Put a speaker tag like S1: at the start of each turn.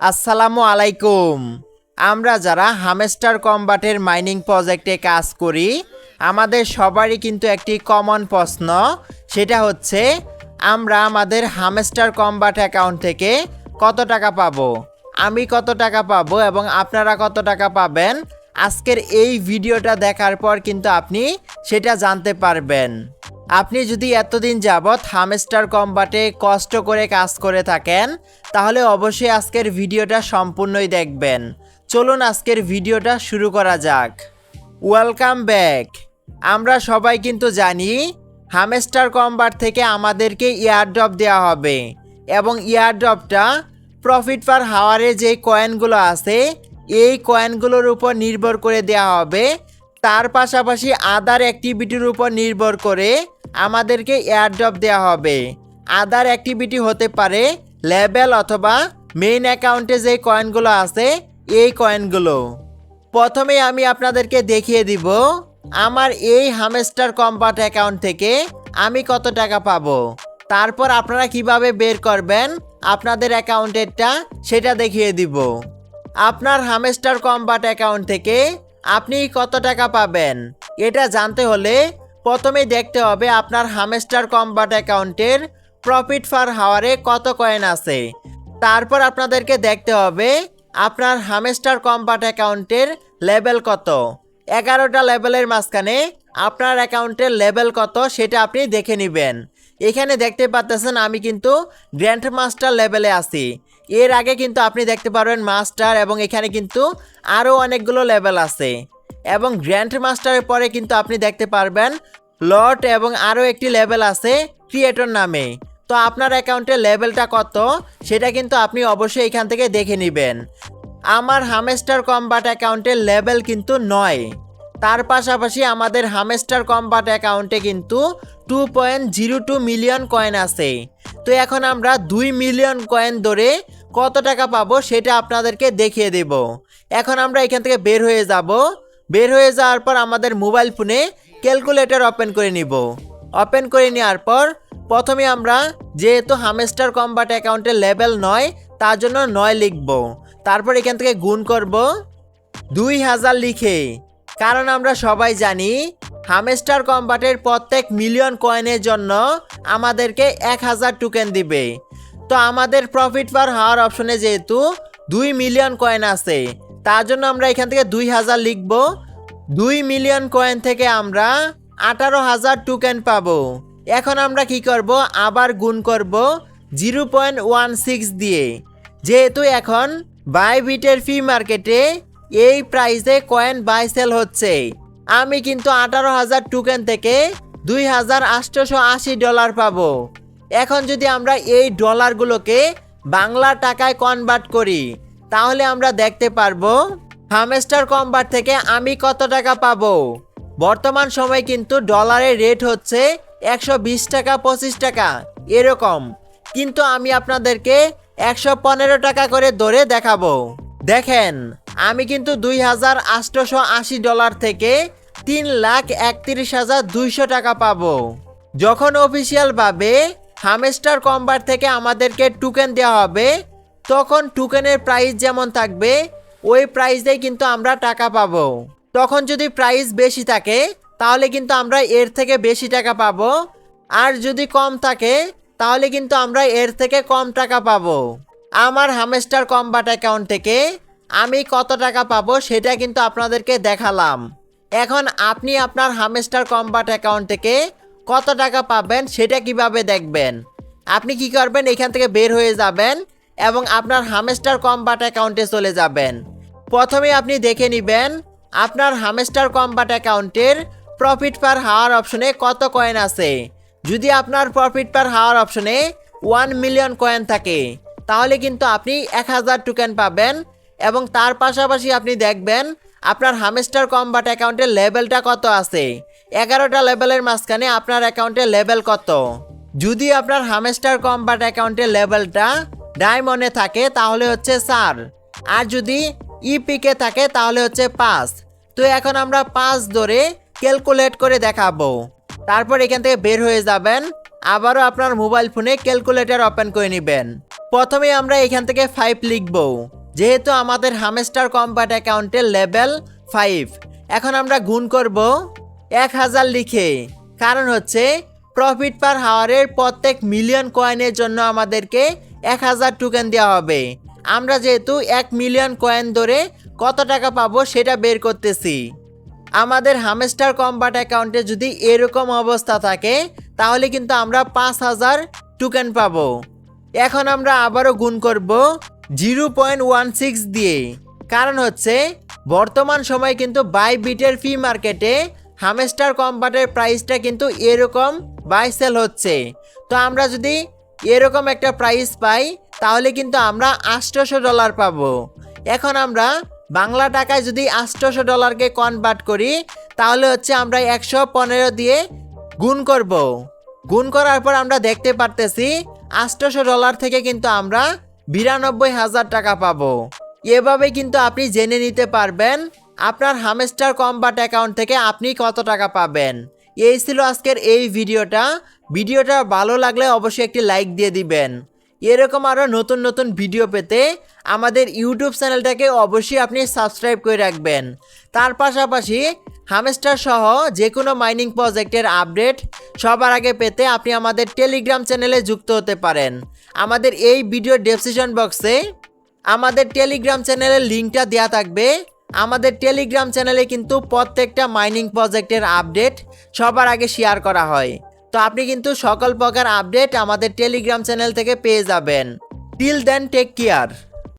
S1: আসসালামু আলাইকুম। আমরা যারা হামেস্টার কম্বাটের মাইনিং প্রজেক্টে কাজ করি, আমাদের সবারই কিন্তু একটি কমন প্রশ্ন, সেটা হচ্ছে, আমরা আমাদের হামেস্টার কম্বাট অ্যাকাউন্ট থেকে কত টাকা পাবো? আমি কত টাকা পাবো এবং আপনারা কত টাকা পাবেন? আজকের এই ভিডিওটা দেখার পর কিন্তু আপনি সেটা জানতে পারবেন। আপনি যদি এতদিন যাবৎ হামস্টার কম্বাটে কষ্ট করে কাজ করে থাকেন, তাহলে অবশ্যই আজকের ভিডিওটা সম্পূর্ণই দেখবেন। চলুন আজকের ভিডিওটা শুরু করা যাক। ওয়েলকাম ব্যাক আমরা সবাই কিন্তু জানি, হামস্টার কম্বাট থেকে আমাদেরকে ইয়ারড্রপ দেওয়া হবে এবং ইয়ারড্রপটা প্রফিট পার হাওয়ারে যে কয়েনগুলো আছে, এই কয়েনগুলোর উপর নির্ভর করে দেওয়া হবে। তার পাশাপাশি আদার অ্যাক্টিভিটির উপর নির্ভর করে আমাদেরকে এয়ারড্রপ দেওয়া হবে। আদার অ্যাক্টিভিটি হতে পারে লেভেল অথবা মেইন অ্যাকাউন্টে যে কয়েনগুলো আছে, এই কয়েনগুলো প্রথমে আমি আপনাদেরকে দেখিয়ে দিব, আমার এই হামেস্টার কম্পার্ট অ্যাকাউন্ট থেকে আমি কত টাকা পাবো। তারপর আপনারা কীভাবে বের করবেন, আপনাদের অ্যাকাউন্টেরটা সেটা দেখিয়ে দিব। আপনার হামেস্টার কম্বাট অ্যাকাউন্ট থেকে আপনি কত টাকা পাবেন, এটা জানতে হলে প্রথমে দেখতে হবে আপনার হামেস্টার কম্বাট অ্যাকাউন্টের প্রফিট ফার হাওয়ারে কত কয়েন আছে। তারপর আপনাদেরকে দেখতে হবে আপনার হামেস্টার কম্বাট অ্যাকাউন্টের লেভেল কত। এগারোটা লেভেলের মাঝখানে আপনার অ্যাকাউন্টের লেভেল কত সেটা আপনি দেখে নেবেন। এখানে দেখতে পাচ্ছেন আমি কিন্তু গ্র্যান্ড মাস্টার লেভেলে আছি। এর আগে কিন্তু আপনি দেখতে পারবেন মাস্টার এবং এখানে কিন্তু আরও অনেকগুলো লেভেল আছে। এবং গ্র্যান্ড মাস্টারের পরে কিন্তু আপনি দেখতে পারবেন লট এবং আরও একটি লেভেল আছে ক্রিয়েটর নামে। তো আপনার অ্যাকাউন্টের লেভেলটা কত, সেটা কিন্তু আপনি অবশ্যই এখান থেকে দেখে নেবেন। আমার হামেস্টার কম্বাট অ্যাকাউন্টের লেভেল কিন্তু নয়। তার পাশাপাশি আমাদের হামেস্টার কম্বাট অ্যাকাউন্টে কিন্তু two point zero two million coin আছে। তো এখন আমরা দুই মিলিয়ন কয়েন ধরে কত টাকা পাবো সেটা আপনাদেরকে দেখিয়ে দেব। এখন আমরা এখান থেকে বের হয়ে যাব। বের হয়ে যাওয়ার পর আমাদের মোবাইল ফোনে ক্যালকুলেটর ওপেন করে নিব। ওপেন করে নেওয়ার পর প্রথমে আমরা যেহেতু হামেস্টার কম্বাট অ্যাকাউন্টের লেভেল নয়, তার জন্য নয় লিখব। তারপর এখান থেকে গুণ করব দুই হাজার লিখে। কারণ আমরা সবাই জানি হামেস্টার কম্বাটের প্রত্যেক মিলিয়ন কয়েনের জন্য আমাদেরকে এক হাজার টোকেন দিবে। তো আমাদের প্রফিট পার হাওয়ার অপশনে যেহেতু দুই মিলিয়ন কয়েন আছে তার জন্য আমরা এখান থেকে দুই হাজার লিখব। দুই মিলিয়ন কয়েন থেকে আমরা আঠারো হাজার টোকেন পাবো। এখন আমরা কি করব? আবার গুণ করব জিরো পয়েন্ট ওয়ান সিক্স দিয়ে। যেহেতু এখন বাইবিটের ফি মার্কেটে এই প্রাইসে কয়েন বাই সেল হচ্ছে। আমি কিন্তু আঠারো হাজার টোকেন থেকে দুই হাজার আটশোশো আশি ডলার পাবো। এখন যদি আমরা এই ডলারগুলোকে বাংলা টাকায় কনভার্ট করি তাহলে আমরা দেখতে পারব, হামেস্টার কম্বার থেকে আমি কত টাকা পাবো? বর্তমান সময় কিন্তু ডলারের রেট হচ্ছে একশো বিশ টাকা, পঁচিশ টাকা, এরকম। কিন্তু আমি আপনাদেরকে একশো পনেরো টাকা করে ধরে দেখাবো। দেখেন, আমি কিন্তু দুই হাজার আটশোশো আশি ডলার থেকে তিন লাখ একত্রিশ হাজার দুইশো টাকা পাবো। যখন অফিসিয়ালভাবে হামেস্টার কম্বার থেকে আমাদেরকে টোকেন দেওয়া হবে তখন টোকেনের প্রাইস যেমন থাকবে, ওই প্রাইসেই কিন্তু আমরা টাকা পাবো। তখন যদি প্রাইস বেশি থাকে, তাহলে কিন্তু আমরা এর থেকে বেশি টাকা পাবো। আর যদি কম থাকে, তাহলে কিন্তু আমরা এর থেকে কম টাকা পাবো। আমার হামেস্টার কম্বাট অ্যাকাউন্ট থেকে আমি কত টাকা পাবো সেটা কিন্তু আপনাদেরকে দেখালাম। এখন আপনি আপনার হামেস্টার কম্বাট অ্যাকাউন্ট থেকে কত টাকা পাবেন সেটা কীভাবে দেখবেন? আপনি কি করবেন? এখান থেকে বের হয়ে যাবেন। এবং আপনার হামেস্টার কম্বাট অ্যাকাউন্টে চলে যাবেন। প্রথমে আপনি দেখে নেবেন, আপনার হামেস্টার কম্বাট অ্যাকাউন্টের প্রফিট পার হাওয়ার অপশনে কত কয়েন আছে। যদি আপনার প্রফিট পার হাওয়ার অপশনে ওয়ান মিলিয়ন কয়েন থাকে, তাহলে কিন্তু আপনি এক হাজার টোকেন পাবেন এবং তার পাশাপাশি আপনি দেখবেন, আপনার হামেস্টার কম্বাট অ্যাকাউন্টের লেভেলটা কত আছে। এগারোটা লেভেলের মাঝখানে আপনার অ্যাকাউন্টের লেভেল কত। যদি আপনার হামেস্টার কম্বাট অ্যাকাউন্টের লেভেলটা ডায়মন্ডে থাকে, তাহলে হচ্ছে চার। আর যদি ইপিকে থাকে, তাহলে হচ্ছে পাঁচ। তো এখন আমরা পাঁচ ধরে ক্যালকুলেট করে দেখাবো। তারপর এখান থেকে বের হয়ে যাবেন। আবারও আপনার মোবাইল ফোনে ক্যালকুলেটর ওপেন করে নেবেন। প্রথমে আমরা এখান থেকে ফাইভ লিখব। যেহেতু আমাদের হামেস্টার কম্পার্ট অ্যাকাউন্টের লেভেল ফাইভ এখন আমরা গুণ করব এক হাজার লিখে। কারণ হচ্ছে প্রফিট পার হাওয়ারের প্রত্যেক মিলিয়ন কয়েনের জন্য আমাদেরকে এক হাজার টোকেন দেওয়া হবে। আমরা যেহেতু এক মিলিয়ন কয়েন ধরে কত টাকা পাবো সেটা বের করতেছি। আমাদের হামেস্টার কম্বাট অ্যাকাউন্টে যদি এরকম অবস্থা থাকে, তাহলে কিন্তু আমরা পাঁচ হাজার টোকেন পাবো। এখন আমরা আবারও গুণ করব জিরো পয়েন্ট ওয়ান সিক্স দিয়ে। কারণ হচ্ছে, বর্তমান সময়ে কিন্তু বাই বিটের ফি মার্কেটে হামেস্টার কম্বাটের প্রাইসটা কিন্তু এরকম বাই সেল হচ্ছে। তো আমরা যদি এরকম একটা প্রাইস পাই, তাহলে কিন্তু আমরা আটশোশো ডলার পাবো। এখন আমরা বাংলা টাকায় যদি আটশোশো ডলারকে কনভার্ট করি, তাহলে হচ্ছে আমরা একশো পনেরো দিয়ে গুণ করব। গুণ করার পর আমরা দেখতে পারতেছি আটশোশো ডলার থেকে কিন্তু আমরা বিরানব্বই হাজার টাকা পাবো। এভাবে কিন্তু আপনি জেনে নিতে পারবেন আপনার হামেস্টার কম্বাট অ্যাকাউন্ট থেকে আপনি কত টাকা পাবেন। এই ছিল আজকের এই ভিডিওটা। ভিডিওটা ভালো লাগলে অবশ্যই একটি লাইক দিয়ে দিবেন। এরকম আরও নতুন নতুন ভিডিও পেতে আমাদের ইউটিউব চ্যানেলটাকে অবশ্যই আপনি সাবস্ক্রাইব করে রাখবেন। তার পাশাপাশি হামেস্টার সহ যে কোনো মাইনিং প্রজেক্টের আপডেট সবার আগে পেতে আপনি আমাদের টেলিগ্রাম চ্যানেলে যুক্ত হতে পারেন। আমাদের এই ভিডিও ডেসক্রিপশন বক্সে আমাদের টেলিগ্রাম চ্যানেলের লিঙ্কটা দেওয়া থাকবে। আমাদের টেলিগ্রাম চ্যানেলে কিন্তু প্রত্যেকটা মাইনিং প্রজেক্টের আপডেট সবার আগে শেয়ার করা হয়। তো আপনি কিন্তু সকল প্রকার আপডেট আমাদের টেলিগ্রাম চ্যানেল থেকে পেয়ে যাবেন। Till then take care